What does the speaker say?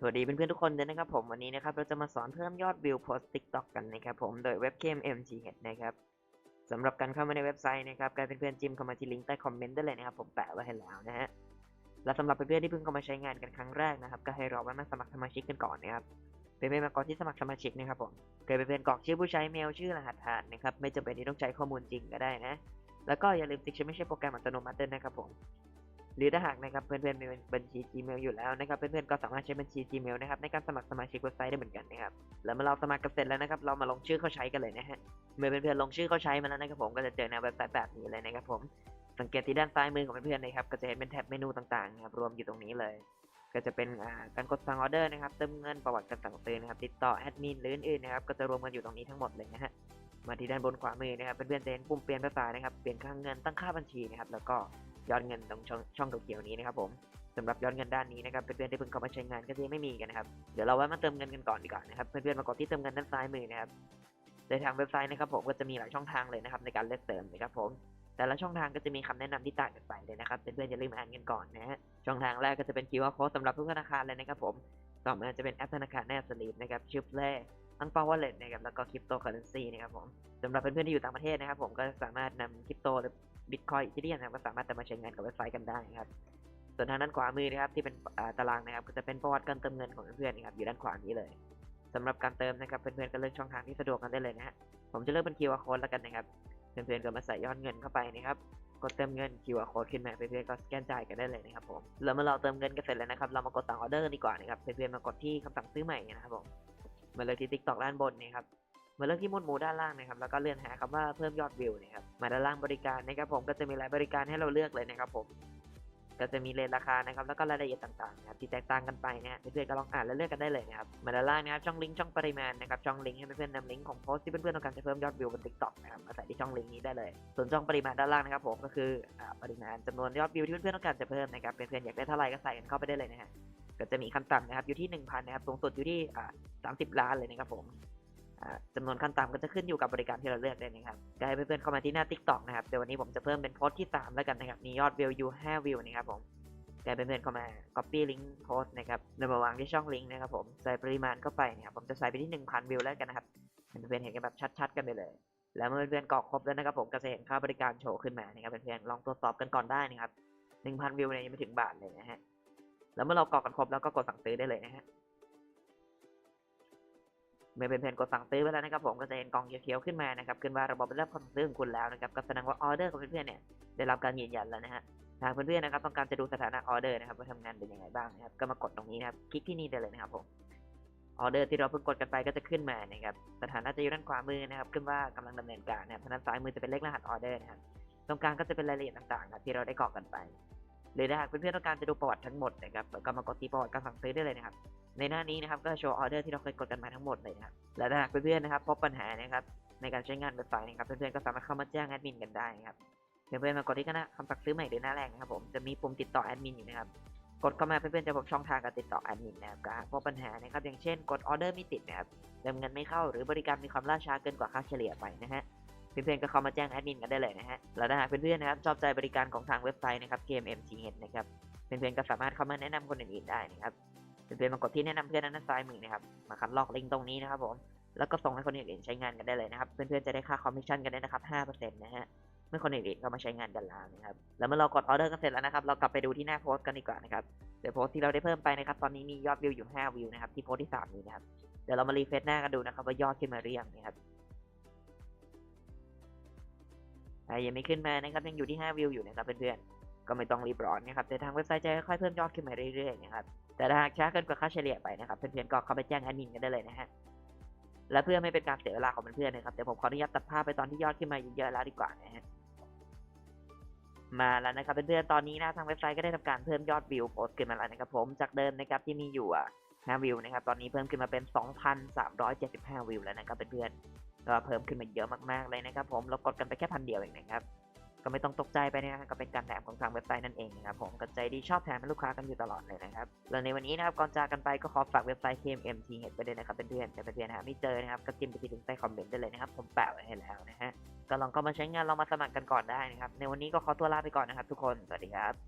สวัสดีเพื่อนๆทุกคนเลยนะครับผมวันนี้นะครับเราจะมาสอนเพิ่มยอดวิวโพสต์ TikTok กันนะครับผมโดยเว็บเกม MGH นะครับสำหรับการเข้ามาในเว็บไซต์นะครับการเพื่อนๆจิ้มเข้ามาที่ลิงก์ใต้คอมเมนต์ได้เลยนะครับผมแปะไว้ให้แล้วนะฮะและสำหรับเพื่อนๆที่เพิ่งเข้ามาใช้งานกันครั้งแรกนะครับก็ให้รอไว้มาสมัครสมาชิกกันก่อนนะครับเพื่อนๆมากรอกที่สมัครสมาชิกนะครับผมเคยเพื่อนกรอกชื่อผู้ใช้เมลชื่อรหัสผ่านนะครับไม่จำเป็นที่ต้องใช้ข้อมูลจริงก็ได้นะแล้วก็อย่าลืมติ๊กชื่อไม่ใช่โปรแกรมอัตโนมัติด้วยนะครับผม หรือถ้าหากนะครับเพื่อนๆมีบัญชี Gmail อยู่แล้วนะครับเพื่อนๆก็สามารถใช้บัญชี Gmail นะครับในการสมัครสมาชิกเว็บไซต์ได้เหมือนกันนะครับแล้วเมื่อเราสมัครกันเสร็จแล้วนะครับเรามาลงชื่อเข้าใช้กันเลยนะฮะเมื่อเพื่อนๆลงชื่อเข้าใช้มาแล้วนะครับผมก็จะเจอในเว็บไซต์แบบนี้เลยนะครับผมสังเกตที่ด้านซ้ายมือของเพื่อนๆนะครับก็จะเห็นเป็นแท็บเมนูต่างๆนะครับรวมอยู่ตรงนี้เลย ก็จะเป็นการกดสั่งออเดอร์นะครับเติมเงินประวัติการสั่งซื้อนะครับติดต่อแอดมินหรืออื่นๆนะครับก็จะรวมกันอยู่ตรงนี้ทั้งหมดเลยนะฮะมาที่ด้านบนขวามือนะครับเพื่อนๆจะเห็นปุ่มเปลี่ยนภาษานะครับเปลี่ยนค่าเงินตั้งค่าบัญชีนะครับแล้วก็ ยอดเงินตรงช่องช่องเขียวๆนี้นะครับผมสำหรับยอดเงินด้านนี้นะครับเพื่อนๆที่เพิ่งเข้ามาใช้งานก็จะยังไม่มีกันนะครับเดี๋ยวเราไว้มาเติมเงินกันก่อนดีกว่านะครับเพื่อนๆมากดที่เติมเงินด้านซ้ายมือนะครับโดยทางเว็บไซต์นะครับผมก็จะมีหลายช่องทางเลยนะครับในการเลือกเติมนะครับผมแต่ละช่องทางก็จะมีคำแนะนำที่ต่างกันไปเลยนะครับเพื่อนๆอย่าลืมอ่านกันก่อนนะฮะช่องทางแรกก็จะเป็น QR code สำหรับทุกธนาคารเลยนะครับผมต่อมาจะเป็นแอปธนาคารแนบสลิปนะครับชิปแรกอังเปาวอลเล็ตนะครับแล้วก็คริปโตเคอเรนซีนะครับผมสำหรับเพื่อนๆที่อยู่ต่างประเทศนะครับผมก็สามารถนำคริปโตหรือ บิตคอยอีเทียนะครับก็สามารถจะมาใช้งานกับเว็บไซต์กันได้นะครับส่วนทางด้านขวามือนะครับที่เป็นตารางนะครับก็จะเป็นประวัติการเติมเงินของเพื่อนๆนะครับอยู่ด้านขวานี้เลยสำหรับการเติมนะครับเพื่อนๆก็เลือกช่องทางที่สะดวกกันได้เลยนะฮะผมจะเลือกเป็น QR code แล้วกันนะครับเพื่อนๆก็มาใส่ยอดเงินเข้าไปนะครับกดเติมเงิน QR code ขึ้นมาเพื่อนๆก็สแกนจ่ายกันได้เลยนะครับผมแล้วเมื่อเราเติมเงินกันเสร็จแล้วนะครับเรามากดสั่งออเดอร์ดีกว่านะครับเพื่อนๆมากดที่คำสั่งซื้อใหม่นะครับผมมาเลยที่ TikTok ด้านบนนี่ครับ มาเลือกที่หมวดหมู่ด้านล่างนะครับแล้วก็เลื่อนหาคำว่าเพิ่มยอดวิวนะครับมาด้านล่างบริการนะครับผมก็จะมีหลายบริการให้เราเลือกเลยนะครับผมก็จะมีเรทราคานะครับแล้วก็รายละเอียดต่างๆนะครับที่แตกต่างกันไปนะฮะเพื่อนๆก็ลองอ่านและเลือกกันได้เลยนะครับมาด้านล่างนะครับช่องลิงก์ช่องปริมาณนะครับช่องลิงก์ให้เพื่อนๆนำลิงก์ของโพสต์ที่เพื่อนๆต้องการจะเพิ่มยอดวิวบน TikTok นะครับมาใส่ที่ช่องลิงก์นี้ได้เลยส่วนช่องปริมาณด้านล่างนะครับผมก็คือปริมาณจำนวนยอดวิวที่เพื่อนๆต้องการจะเพิ่มนะครับเพื่อนๆอยากได้เท่าไหร่ก็ใส่กันเข้าไปได้เลยนะฮะก็จะมีขั้นต่ำนะครับอยู่ที่1,000นะครับสูงสุดอยู่ที่30 ล้านเลยนะครับผม จำนวนขั้นต่ำก็จะขึ้นอยู่กับบริการที่เราเลือกเลยนะครับก็ให้เพื่อนๆเข้ามาที่หน้า TikTok นะครับ เดี๋ยววันนี้ผมจะเพิ่มเป็นโพสต์ที่ 3 แล้วกันนะครับ มียอดวิวอยู่5วิวนะครับผมก็ให้เพื่อนๆเข้ามา copy ลิงก์โพสต์นะครับแล้วมาวางที่ช่องลิงก์นะครับผม ใส่ปริมาณเข้าไปนะครับ ผมจะใส่ไปที่ 1,000 วิวแล้วกันนะครับให้เพื่อนๆเห็นกันแบบชัด ๆ กันไปเลย แล้วเมื่อเพื่อนๆกรอกครบแล้วนะครับผมก็จะเห็นค่าบริการโชว์ขึ้นมานะครับเพื่อนๆลองตรวจสอบกันก่อนได้นะครับ1,000 วิวเนี่ยยังไม่ถึงบาทเลยนะฮะ แล้วเมื่อเรากรอกกันครบแล้วก็กดสั่งซื้อได้เลยนะฮะ เมื่อเป็นเพนกดสั่งซื้อไปแล้วนะครับผมก็จะเห็นกล่องเขียวๆขึ้นมานะครับขึ้นว่าระบบได้รับความซื้อของคุณแล้วนะครับก็แสดงว่าออเดอร์ของเพื่อนๆเนี่ยได้รับการยืนยันแล้วนะฮะทางเพื่อนๆนะครับต้องการจะดูสถานะออเดอร์นะครับว่าทำงานเป็นยังไงบ้างนะครับก็มากดตรงนี้นะครับคลิกที่นี่ได้เลยนะครับผมออเดอร์ที่เราเพิ่งกดกันไปก็จะขึ้นมานะครับสถานะจะอยู่ด้านขวามือนะครับขึ้นว่ากำลังดำเนินการนะครับทางด้านซ้ายมือจะเป็นเลขรหัสออเดอร์นะครับตรงกลางก็จะเป็นรายละเอียดต่างๆครับที่เราได้กรอกกันไปหรือถ้าหากเพื่อนๆต้องการจะดูประวัติทั้งหมดนะครับก็มากดที่ประวัติการสั่งซื้อได้เลยนะครับ ในหน้านี้นะครับก็จะโชว์ออเดอร์ที่เราเคยกดกันมาทั้งหมดเลยนะครับ และถ้าหากเพื่อนๆนะครับพบปัญหานะครับในการใช้งานเว็บไซต์นะครับเพื่อนๆก็สามารถเข้ามาแจ้งแอดมินกันได้นะครับเพื่อนๆมากดที่คณะคำสั่งซื้อใหม่หรือหน้าแรกนะครับผมจะมีปุ่มติดต่อแอดมินอยู่นะครับกดเข้ามาเพื่อนๆจะพบช่องทางการติดต่อแอดมินนะครับกากพบปัญหานะครับอย่างเช่นกดออเดอร์ไม่ติดนะครับเติมเงินไม่เข้าหรือบริการมีความล่าช้าเกินกว่าค่าเฉลี่ยไปนะฮะเพื่อนๆก็เข้ามาแจ้งแอดมินกันได้เลยนะฮะแล้วถ้าหากเพื่อนๆนะครับชอบใจบริการของทางเว็บไซต์นะครับ KMMGH นะครับเพื่อนๆก็สามารถเข้ามาแนะนำคนอื่นๆได้นะครับ เพื่อนมากดที่แนะนำเพื่อนด้านซ้ายมือนะครับ มาคัดลอกลิงก์ตรงนี้นะครับผม แล้วก็ส่งให้คนอื่นๆใช้งานกันได้เลยนะครับ เพื่อนๆจะได้ค่าคอมมิชชั่นกันได้นะครับ5%นะฮะ เมื่อคนอื่นๆก็มาใช้งานกันแล้วนะครับ แล้วเมื่อเรากดออเดอร์กันเสร็จแล้วนะครับ เรากลับไปดูที่หน้าโพสต์กันดีกว่านะครับ เดี๋ยวโพสต์ที่เราได้เพิ่มไปนะครับ ตอนนี้มียอดวิวอยู่ 5 วิวนะครับ ที่โพสต์ที่3นี้นะครับ เดี๋ยวเรามารีเฟรชหน้ากันดูนะครับว่ายอดขึ้นมาหรือยังนะครับอ่ายังไม่ขึ้นมานะครับ ยังอยู่ที่ 5 วิวอยู่นะครับเพื่อนๆ ก็ไม่ต้องรีบร้อนนะครับ แต่ทางเว็บไซต์จะค่อยๆเพิ่มยอดขึ้นมาเรื่อยๆนะครับ แต่ถ้าหากช้าเกินกว่าค่าเฉลี่ยไปนะครับเพื่อนๆก็เข้าไปแจ้งแอดมินกันได้เลยนะฮะและเพื่อไม่เป็นการเสียเวลาของเพื่อนๆนะครับเดี๋ยวผมขออนุญาตตัดภาพไปตอนที่ยอดขึ้นมาเยอะๆแล้วดีกว่านะฮะมาแล้วนะครับเพื่อนๆตอนนี้นะทางเว็บไซต์ก็ได้ทำการเพิ่มยอดวิวโพสต์ขึ้นมาแล้วนะครับผมจากเดิมนะครับที่มีอยู่อะ5วิวนะครับตอนนี้เพิ่มขึ้นมาเป็น 2,375 วิวแล้วนะครับเพื่อนๆก็เพิ่มขึ้นมาเยอะมากๆเลยนะครับผมเรากดกันไปแค่พันเดียวเองนะครับ ก็ไม่ต้องตกใจไปนะครับก็เป็นการแถมของทางเว็บไซต์นั่นเองนะครับผมก็ใจดีชอบแถมให้ลูกค้ากันอยู่ตลอดเลยนะครับแล้วในวันนี้นะครับก่อนจากกันไปก็ขอฝากเว็บไซต์ KMMT เห็นไปด้วยนะครับเพื่อนๆแต่เพื่อนๆหาไม่เจอนะครับก็จิ้มไปที่ลิงก์ใต้คอมเมนต์ได้เลยนะครับผมแปะไว้ให้แล้วนะฮะก็ลองเข้ามาใช้งานลองมาสมัครกันก่อนได้นะครับในวันนี้ก็ขอตัวลาไปก่อนนะครับทุกคนสวัสดีครับ